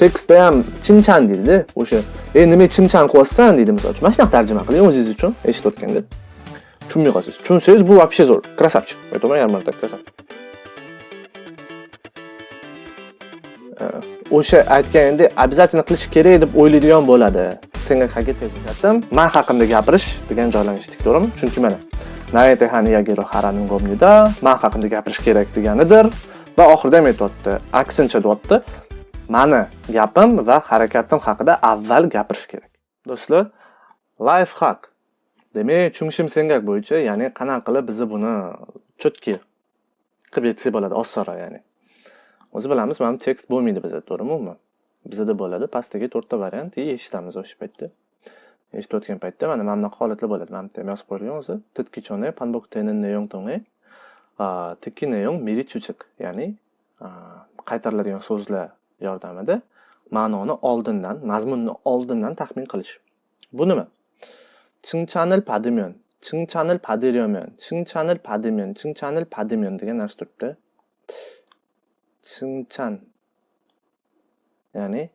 tekstda ham chimchan deydida o'sha ey nimaga chimchan qilyapsan deydi misol uchun mana shunaqa tarjima qiling o'zingiz uchun eshitayotganda tushunmay qolsangiz tushunsangiz bu вообще zo'r красавчик aytaman yarim marta красавчик o'sha aytganingdek обязательно qilish kerak deb o'ylaydigan bo'ladi. Senga haqiqatan man haqimda gapirish degan joylarni eshitdik to'g'rimi? Chunki mana на этой хане я gomnida man haqimda gapirish kerak deganidir. Va oxirida ham aytyapti aksincha deyapti mani gapim va harakatim haqida avval gapirish kerak. Do'stlar lifehack demak chungshim sengak bo'yicha ya'ni qanaqa qilib biz buni cho'tki qilib yetsak bo'ladi osonroq ya'ni. o'zi bilamiz mana bu tekst bo'lmaydi bizda to'g'rimi umuman bizada bo'ladi pastdagi to'rtta variant и eshitamiz o'sha paytda eshitayotgan paytda mana mana bunaqa holatlar bo'ladi mana bu yerda ham yozib qo'yilgan o'zi 듣기전에 반복되는 내용 등의 아, 듣기 내용 미리 추측 ya'ni 아, qaytariladigan so'zlar yordamida ma'noni oldindan mazmunni oldindan taxmin qilish bu nima 칭찬을 받으면 칭찬을 받으려면 칭찬을 받으면 칭찬을 받으면 degan narsa turibdi 승찬. Ya'ni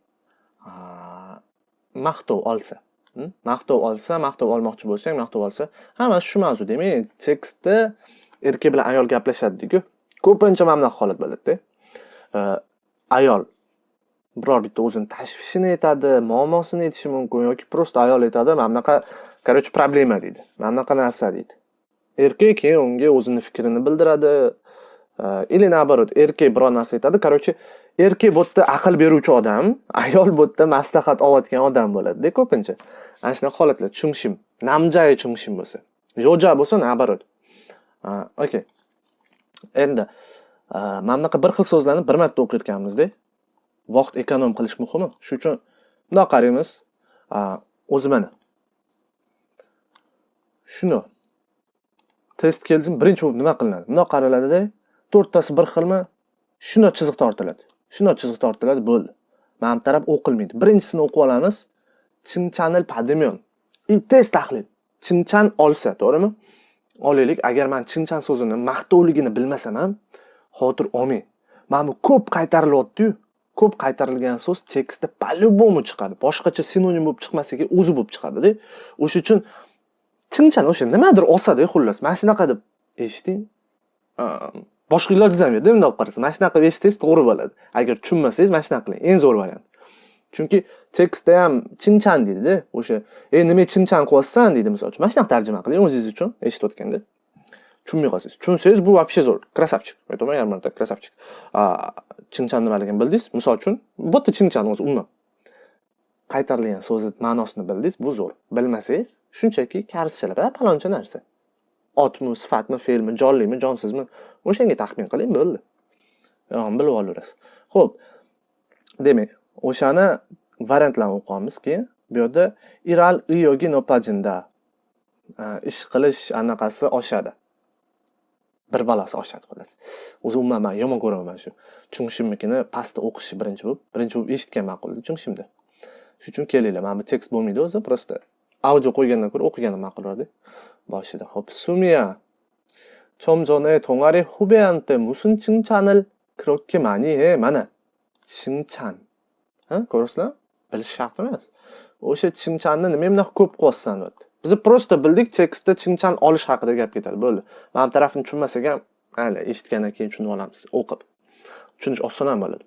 maqtov olsa maqtov olsa maqtov olmoqchi bo'lsang maqtov olsa hammasi shu mavzu demak tekstda erkak bilan ayol gaplashadiku ko'pincha mana bunaqa holat bo'ladida. Ayol biror bitta o'zini tashvishini aytadi muammosini aytishi mumkin yoki просто ayol aytadi mana bunaqa короче проблема deydi. Mana bunaqa narsa deydi. Erkak keyin unga o'zini fikrini bildiradi. Э, или наоборот erkak biror narsa aytadi. Короче erkak bu yerda aql beruvchi odam ayol bu yerda maslahat olayotgan odam bo'ladida ko'pincha. Ana shunaqa holatlar chungshim namjay chungshim bo'lsa. Yoja bo'lsa наоборот okey endi mana bunaqa bir xil so'zlarni bir marta o'qiyotganmizda vaqt ekonom qilish muhimi. Shuning uchun bundoq qaraymiz o'zi mana. Shuni test kelsin birinchi bo'lib nima qilinadi? Bundoq qaraladida. To'rttasi bir xilmi shundoq chiziq tortiladi. Shundoq chiziq tortiladi bo'ldi. Mana bu taraf o'qilmaydi. Birinchisini o'qib olamiz. Chinchanil padimyon и test tahlil. Chinchan olsa to'g'rimi? Olaylik agar man chinchan so'zini maqtovligini bilmasam ham xotir olmay mana bu ko'p qaytarilyaptiyu? Ko'p qaytarilgan so'z tekstda по любому chiqadi. Boshqacha sinonim bo'lib chiqmasligi o'zi bo'lib chiqadida. O'sha uchun chinchan o'sha nimadir olsada xullas. Mana shunaqa deb eshiting boshqa iloji ham bundoq qarasa mana shunaqa qilib eshitsangiz to'g'ri bo'ladi. Agar tushunmasangiz mana shunaqa qiling. Eng zo'r variant. Chunki tekstda ham chinchan deydida o'sha ey nima chinchan qilyapsan deydi misol uchun. Mana shunaqa tarjima qiling o'zingiz uchun eshitayotganda tushunmay qolsangiz. Tushunsangiz bu вообще zo'r. Красавчик. Aytaman yarim marta красавчик. Chinchan nimaligini bildingiz? Misol uchun bu yerda chinchan o'zi umuman. Qaytarilgan so'zni ma'nosini bildingiz bu zo'r. Bilmasangiz shunchaki karschalar paloncha narsa. Otmi sifatmi fe'lmi jonlimi jonsizmi o'shanga taxmin qiling bo'ldi. Bilib olaverasiz ho'p demak o'shani variantlarni o'qiymiz keyin bu yerda iral iyogi nopajinda e, ish qilish anaqasi oshadi. Bir balasi oshadi xullas o'zi umuman man yomon ko'raman shu. Chungshimnikini pastda o'qishi birinchi bo'lib birinchi bo'lib eshitgan ma'qul chungshimda shuning uchun kelinglar. Mana bu tekst bo'lmaydi o'zi просто audio qo'ygandan ko'ra o'qigani ma'qulroqda boshida ho'p 수미야 좀 전에 동아리 후배한테 무슨 칭찬을 그렇게 많이 해 mana 칭찬 ha ko'rasizlar bilish shart emas o'sha 칭찬ni nima bunaqa ko'p qilyapsan deyapti biz просто bildik tekstda 칭찬 olish haqida gap ketadi bo'ldi mana bu tarafini tushunmasak ham mayli eshitgandan keyin tushunib olamiz o'qib tushunish oson ham bo'ladi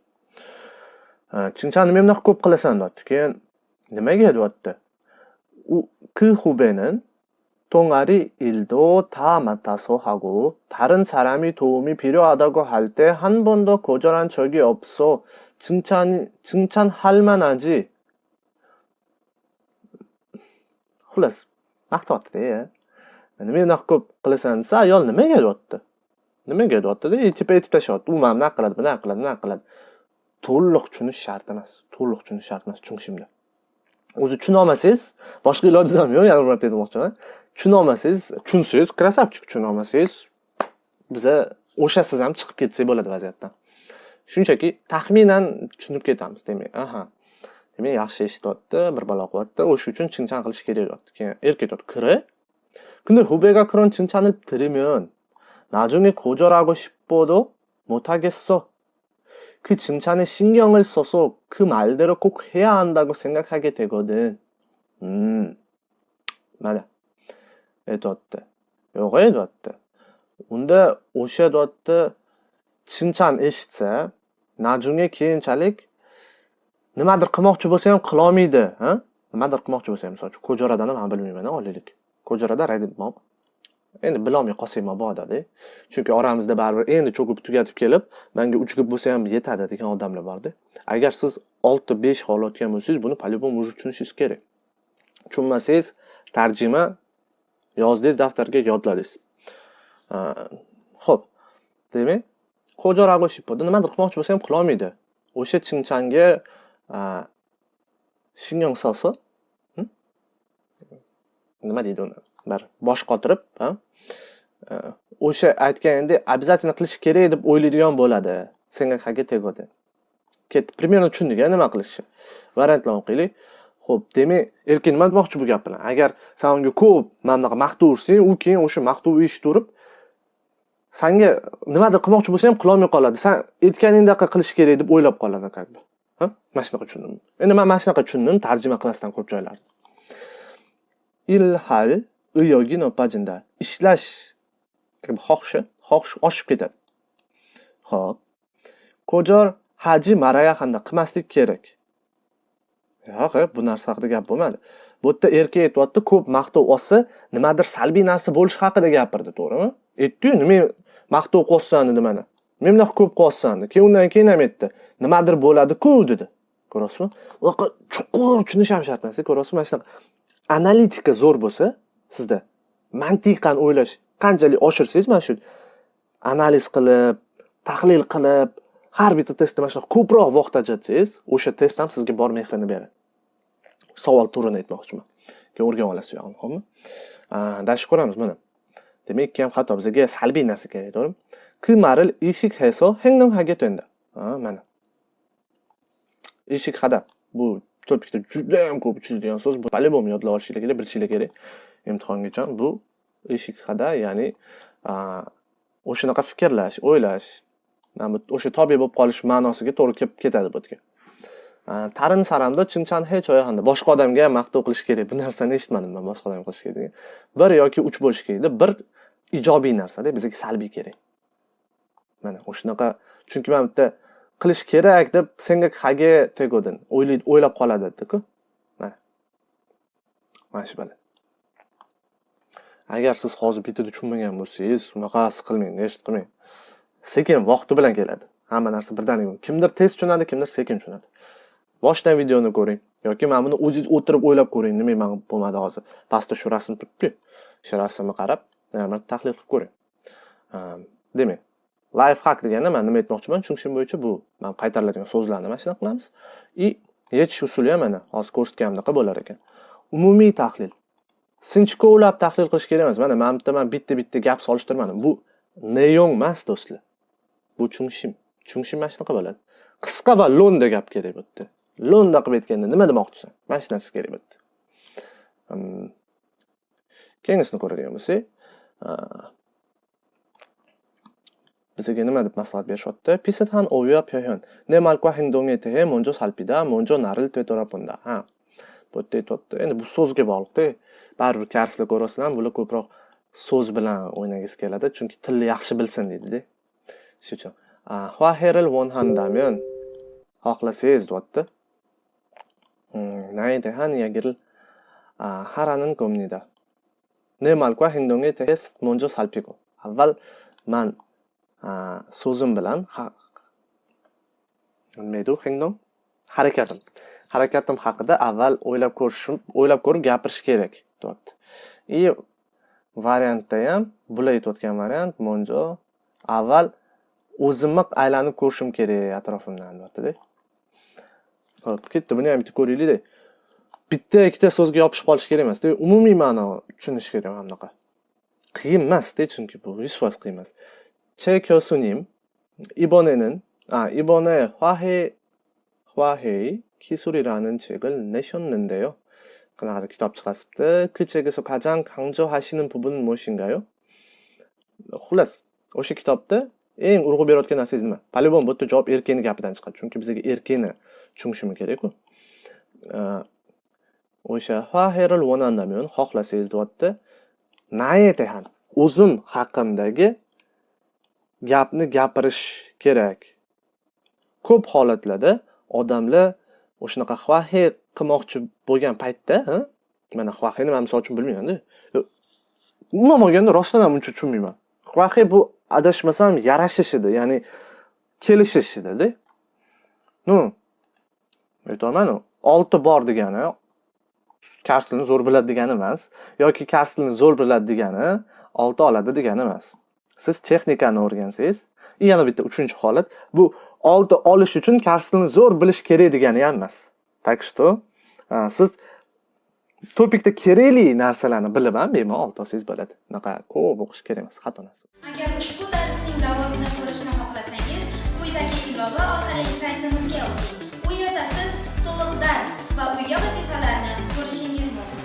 칭찬 nima bunaqa ko'p qilasan deyapti keyin nimaga deyapti u 그 후배는 동아리 일도 다 맡아서 하고 다른 사람이 도움이 필요하다고 할 때 한 번도 거절한 적이 없어 칭찬 칭찬할 만하지 xullas maqtayaptida nima bunaqa ko'p qilasan desa ayol nimaga deyapti nimaga deyaptida teppa aytib tashlayapti u mana bunaqa qiladi bunaqa qiladi bunaqa qiladi to'liq tushunish shart emas to'liq tushunish shart emas chungshimda o'zi tushunolmasangiz boshqa ilojingiz ham yo'q yana bir marta aytmoqchiman tushunolmasangiz tushunsangiz красавчик tushunolmasangiz biza o'shasiz ham chiqib ketsak bo'ladi vaziyatdan shunchaki taxminan tushunib ketamiz demak aha demak yaxshi eshityapti bir balo qilyapti o'sha uchun 칭찬 qilish kerak deyapti keyin erkak aytyapti 그래? 근데 후배가 그런 칭찬을 들으면 나중에 거절하고 싶어도 못하겠어. 그 칭찬에 신경을 써서 그 말대로 꼭 해야 한다고 생각하게 되거든. 음, 맞아. aytyapti yo'q deyapti unda o'sha deyapti chinchan eshitsa najunga keyinchalik nimadir qilmoqchi bo'lsa ham qilolmaydi ha? Nimadir qilmoqchi bo'lsa ham misol uchun ko'joradan ham bilmayman olaylik. Ko'jarada raydimoq endi bilolmay qolsak bo'ladi, chunki oramizda baribir endi cho'kib tugatib kelib manga uch gup bo'lsa ham yetadi degan odamlar borda. Agar siz olti besh olib bo'lsangiz buni по любому уже tushunishingiz kerak. Tushunmasangiz tarjima yozdingiz daftarga yodladingiz. Ho'p demak qo'ja rag'oshiponni nimadir qilmoqchi bo'lsa ham qilolmaydi o'sha chinchanga shinyon solsa hm? nima deydi uni? Bir bosh qotirib o'sha aytganingdek обязательно qilish kerak deb o'ylaydigan bo'ladi. Senga haga tegadi? Ketdi примерно tushundik nima qilishni variantlarni o'qiylik. ho'p demak, erkin nima demoqchi bu gap bilan? Agar san unga ko'p mana bunaqa maqtov ursang, u keyin o'sha maqtovni eshitib turib, senga nimadir qilmoqchi bo'lsa ham qilolmay qoladi. san aytganingdaqa qilish kerak deb o'ylab qoladi как бы. Mana shunaqa tushundim. Endi man mana shunaqa tushundim tarjima qilmasdan ko'p joylarni. Il hal uyogi ishlash xohishi, xohish oshib ketadi. ho'p Kojor haji maraya qilmaslik kerak. Yo'q bu narsa haqida gap bo'lmadi. Bu yerda erkak aytyapti ko'p maqtov olsa nimadir salbiy narsa bo'lishi haqida gapirdi to'g'rimi? Aytdiyu nima maqtov qilyapsan dedi mana men bunaqa ko'p qilyapsan keyin undan keyin ham aytdi nimadir bo'ladi-ku dedi. Ko'ryapsizmi unaqa chuqur tushunish ham shart emas ko'ryapsizmi mana shunaqa analitika zo'r bo'lsa sizda mantiqan o'ylash qanchalik oshirsangiz mana shu analiz qilib tahlil qilib har bitta testda mana shunaqa ko'proq vaqt ajratsangiz o'sha test ham sizga bor mehrini beradi savol turini aytmoqchiman. Keyin o'rganib olasiz u yog'ini xo'pmi dashib ko'ramiz mana demak ikki ham xato bizga salbiy narsa kerak to'g'rimi? Kimaril ishik heso hengnam haga to'nda mana. Ishik hada bu to'pikda judayam ko'p uchraydigan so'z. Bu по любому yodlab olishinglar kerak bilishinglar kerak. Imtihongacha bu ishik hada ya'ni o'shanaqa fikrlash o'ylash o'sha tobe bo'lib qolish ma'nosiga to'g'ri kelib ketadi bu yerga tarin saramda chinchan hech oyog'anda boshqa odamga ham maqtov qilish kerak. Bu narsani eshitmadim man boshqa odamga qilish kerak degan bir yoki uch bo'lishi kerakda bir ijobiy narsada bizga salbiy kerak. Mana o'shanaqa chunki mana bitta qilish kerak deb senga qayerga o'ylaydi o'ylab qoladi dediku mana. Mana shu bola. Agar siz hozir bittada tushunmagan bo'lsangiz unaqasi qilmang nechta qilmang. Sekin vaqti bilan keladi. Hamma narsa birdaniga kimdir tez tushunadi kimdir sekin tushunadi. Boshidan videoni ko'ring yoki mana buni o'zingiz o'tirib o'ylab ko'ring nima man bo'lmadi hozir. Pastda shu rasm turibdiku shu rasmni qarab tahlil qilib ko'ring. Demak life hack deganda man nima aytmoqchiman? Tushunishim bo'yicha bu man qaytariladigan so'zlarni mana shunaqa qilamiz. И yechish usuli ham mana hozir ko'rsatganimdaqa bo'lar ekan. Umumiy tahlil. Sinchkovlab tahlil qilish kerak emas. Mana mana bu yerda man bitta bitta gap solishtirmadim. Bu neyon emas do'stlar. bu tushunishim tushunishim mana shunaqa bo'ladi qisqa va lo'nda gap kerak bu yerda lo'nda qilib aytganda nima demoqchisan mana shu narsa kerak bu yerda keyingisini ko'radigan bo'lsak bizga nima deb maslahat berishyapti 비슷한 오유와 표현 내 말과 행동에 대해 먼저 살피다 먼저 나를 되돌아본다 ha bu yerda aytyapti endi bu so'zga bog'liqda baribir karslar ko'rasizlar bular ko'proq so'z bilan o'ynagingiz keladi chunki tilni yaxshi bilsin deydida shu uchun 화해를 원한다면 xohlasangiz deyapti 나에 대한 이야기를 하라는 겁니다. 내 말과 행동에 대해 먼저 살피고 avval man so'zim bilan nima deydi u 행동 harakatim harakatim haqida avval o'ylab ko'rishim o'ylab ko'rib gapirish kerak deyapti и variantda ham bular aytayotgan variant 먼저 avval o'zimni aylanib ko'rishim kerak atrofimni albattada qilib ketdi buni ham bitta ko'raylikda bitta ikkita so'zga yopishib qolish kerak emasda umumiy ma'no tushunish kerak mana bunaqa qiyin emasda chunki bu yuz foiz qiyin emas che kyosunim ibonenin a ibone huahe huahei kisur이라는 책을 내셨는데요. 그날 기답 찾았을 때그 책에서 가장 강조하시는 부분은 무엇인가요? 홀라스 오시 기답 때 eng urg'u berayotgan narsangiz nima? По любому bu yerda javob erkinni gapidan chiqadi chunki bizaga erkinni tushunishimiz kerakku. O'sha xohlasangiz deyapti. Naetehan o'zim haqimdagi gapni gapirish kerak. Ko'p holatlarda odamlar o'shanaqa xvahe qilmoqchi bo'lgan paytda mana xvahe nima misol uchun bilmaymanda. Umuman olganda rostdan ham uncha tushunmayman. Xvahe bu adashmasam yarashish edi, ya'ni kelishish edi-da. Ну, aytyapmanu olti bor degani karsilni zo'r biladi degani emas, yoki karsilni zo'r biladi degani olti oladi degani emas. Siz texnikani o'rgansangiz, yana bitta uchinchi holat, bu olti olish uchun karsilni zo'r bilish kerak degani ham emas. Так что, siz topikda kerakli narsalarni bilib ham bemalol olti olsangiz bo'ladi. Unaqa ko'p o'qish kerak emas, xato narsa. Agar ushbu darsning davomini ko'rishni xohlasangiz, quyidagi ilova orqali saytimizga o'ting. U yerda siz to'liq dars va uyga vazifalarni ko'rishingiz mumkin.